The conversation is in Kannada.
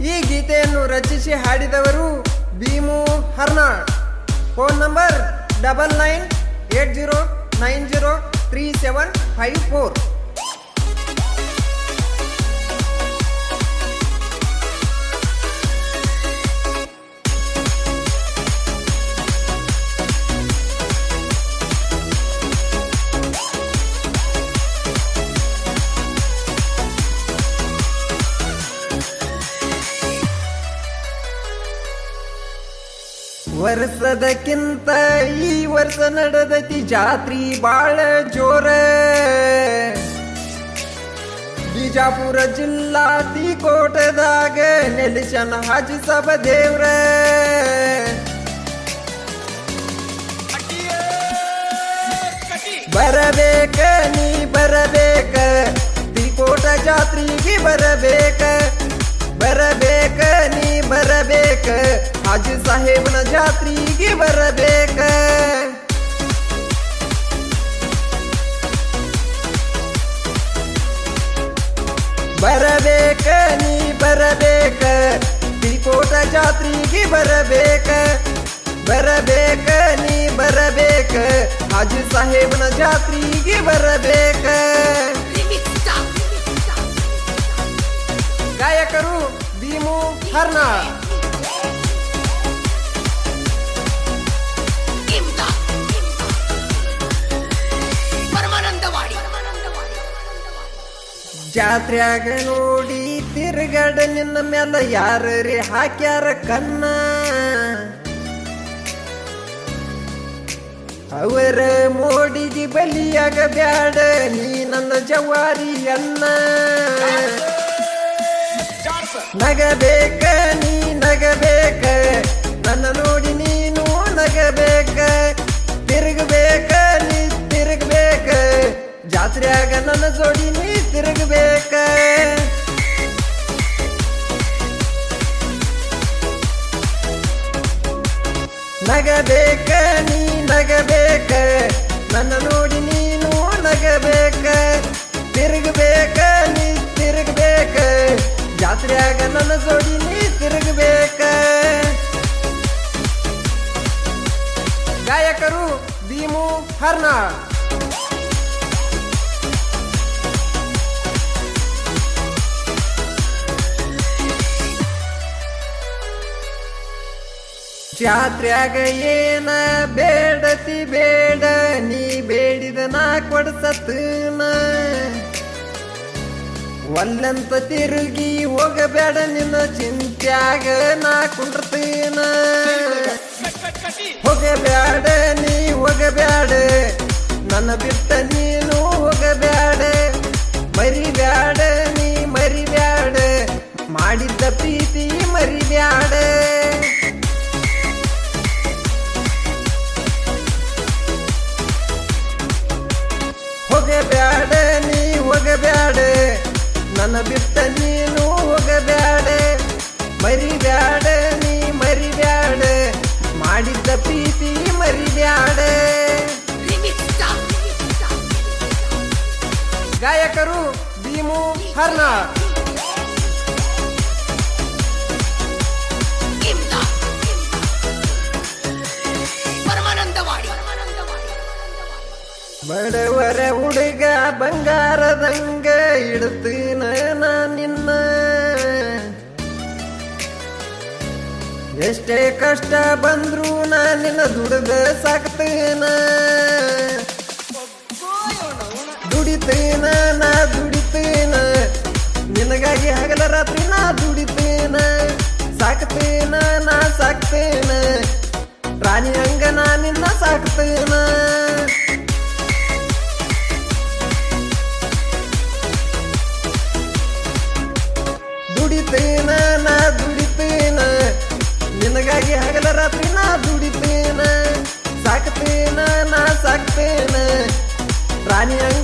ಈ ಗೀತೆಯನ್ನು ರಚಿಸಿ ಹಾಡಿದವರು Bhimu Harnal. Phone number double nine eight zero nine zero three seven five four. ವರ್ಷದಕ್ಕಿಂತ ಈ ವರ್ಷ ನಡೆದತಿ ಜಾತ್ರಿ ಬಾಳ ಜೋರ. ಬಿಜಾಪುರ ಜಿಲ್ಲಾ ತಿಕೋಟದಾಗ ನೆಲೆಸನ ಹಾಜಿ ಸಬ ದೇವ್ರ. ಬರಬೇಕ ನೀ ಬರಬೇಕ ತಿಕೋಟ ಕೋಟ ಜಾತ್ರಿಗೆ ಬರಬೇಕ. ಹಾಜಿ ಸಾಹೇಬನ ಜಾತ್ರೆಗೆ ಬರಬೇಕ ಬರಬೇಕ ನೀ ಬರಬೇಕ ತಿಕೋಟ ಜಾತ್ರೆಗೆ ಬರಬೇಕ ಬರಬೇಕ ನೀ ಬರಬೇಕ ಹಾಜಿ ಸಾಹೇಬನ ಜಾತ್ರೆಗೆ ಬರಬೇಕ ಗಾಯಕರು ಭೀಮು ಹರ್ನಾಳ್ ಜಾತ್ರ್ಯಾಗ ನೋಡಿ ತಿರುಗಾಡ ನಿನ್ನ ಮ್ಯಾಲ ಯಾರೇ ಹಾಕ್ಯಾರ ಕನ್ನ. ಅವರ ಮೋಡಿಗೆ ಬಲಿಯಾಗ ಬ್ಯಾಡ, ನೀ ನನ್ನ ಜವಾರಿ ಅನ್ನ ನಗಬೇಕ, ನೀ ನಗಬೇಕ, ನನ್ನ ನೋಡಿ ನೀನು ನಗಬೇಕ. ತಿರುಗಬೇಕ, ನೀ ತಿರುಗಬೇಕ, ಜಾತ್ರೆಯಾಗ ನನ್ನ ಜೋಡಿ ನೀ ನಗಬೇಕ, ನೀ ನಗಬೇಕ. ನನ್ನ ನೋಡಿ ನೀನು ನಗಬೇಕ. ತಿರುಗಬೇಕ, ನೀ ತಿರುಗಬೇಕ. ಜಾತ್ರ್ಯಾಗ ನನ್ನ ಜೋಡಿ ನೀ ತಿರುಗಬೇಕ. ಗಾಯಕರು ಭೀಮು ಹರ್ನಾಳ್. ಜಾತ್ರ್ಯಾಗ ಏನ ಬೇಡತಿ ಬೇಡ, ನೀ ಬೇಡಿದ ನಾ ಕೊಡ್ಸತ್ತನ ಒಲ್ಲಂತ ತಿರುಗಿ ಹೋಗಬೇಡ ನಿನ್ನ ಚಿಂತ್ಯಾಗ ನಾ ಕುಂಡ್ರತೀನ. ಹೋಗಬ್ಯಾಡ ನೀ ಹೋಗಬ್ಯಾಡ ನನ್ನ ಬಿಟ್ಟ ನೀನು ನನ್ನ ಬಿಟ್ಟ ನೀನು ಹೋಗಬ್ಯಾಡೆ ಮರಿಬ್ಯಾಡೆ ನೀ ಮರಿಬ್ಯಾಡೆ ಮಾಡಿದ್ದ ಪ್ರೀತಿ ಮರಿಬ್ಯಾಡೆ ಗಾಯಕರು ಭೀಮು ಹರ್ನ ಬಡವರ ಹುಡುಗ ಬಂಗಾರದಂಗ ಇಡ್ತೀನ ನಿಮ್ಮ ಎಷ್ಟೇ ಕಷ್ಟ ಬಂದ್ರೂ ನಾ ನಿನ್ನ ದುಡಿದ ಸಾಕ್ತೇನ? ದುಡಿತೇನ, ನಾ ದುಡಿತೇನ? ನಿನಗಾಗಿ ಹಗಲ ರಾತ್ರಿ ನಾ ದುಡಿತೇನ? ಸಾಕ್ತೇನ, ನಾ ಸಾಕ್ತೇನ? ರಾಣಿ ಹಂಗ ನಾ ನಿನ್ನ ಸಾಕ್ತೇನ? ರಾತ್ರಿನ ದುಡಿತೇನ. ಸಾಕ್ತೇನ ನಾ ಸಾಕ್ತೇನ. ಪ್ರಾಣಿಯ